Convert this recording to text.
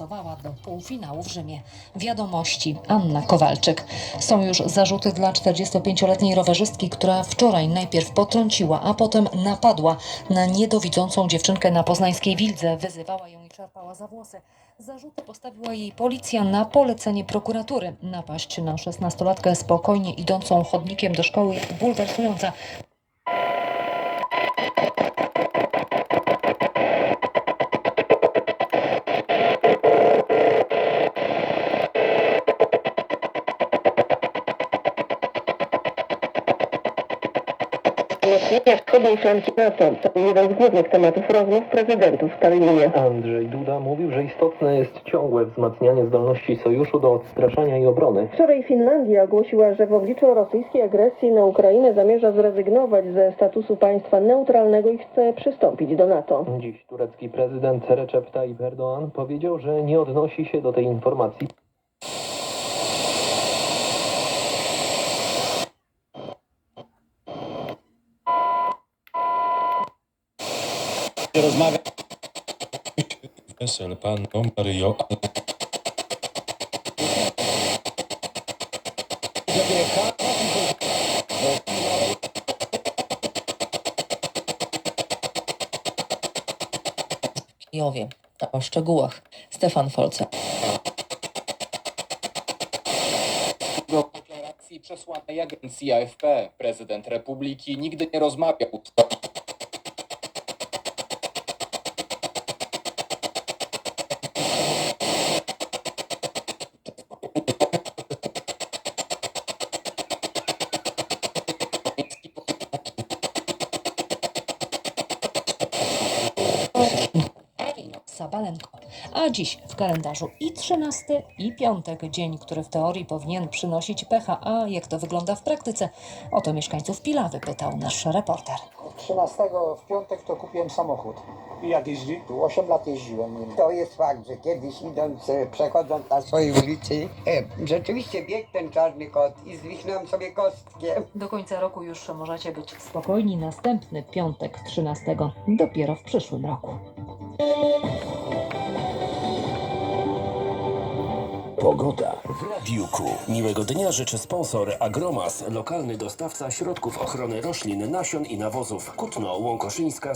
awansowała do półfinału w Rzymie. Wiadomości Anna Kowalczyk. Są już zarzuty dla 45-letniej rowerzystki, która wczoraj najpierw potrąciła, a potem napadła na niedowidzącą dziewczynkę na poznańskiej Wildze. Wyzywała ją i czerpała za włosy. Zarzuty postawiła jej policja na polecenie prokuratury. Napaść na 16-latkę spokojnie idącą chodnikiem do szkoły bulwersująca. Wzmocnienia wschodniej flanki NATO to jeden z głównych tematów rozmów prezydentów w Tallinie. Andrzej Duda mówił, że istotne jest ciągłe wzmacnianie zdolności sojuszu do odstraszania i obrony. Wczoraj Finlandia ogłosiła, że w obliczu rosyjskiej agresji na Ukrainę zamierza zrezygnować ze statusu państwa neutralnego i chce przystąpić do NATO. Dziś turecki prezydent Recep Tayyip Erdoğan powiedział, że nie odnosi się do tej informacji. Rozmawia wesel panną Maryjo. Kijowie. O szczegółach. Stefan Folce. Do deklaracji przesłanej agencji AFP prezydent Republiki nigdy nie rozmawiał A dziś w kalendarzu i 13 i piątek, dzień, który w teorii powinien przynosić pecha. A jak to wygląda w praktyce? O to mieszkańców Pilawy pytał nasz reporter. 13 w piątek to kupiłem samochód. I jak jeździ? 8 lat jeździłem nim. To jest fakt, że kiedyś idąc, e, przechodząc na swojej ulicy, e, rzeczywiście biegł ten czarny kot i zwichnąłem sobie kostkiem. Do końca roku już możecie być spokojni. Następny piątek 13 dopiero w przyszłym roku. Pogoda w Radiuku. Miłego dnia życzy sponsor Agromas, lokalny dostawca środków ochrony roślin, nasion i nawozów. Kutno, Łąkoszyńska,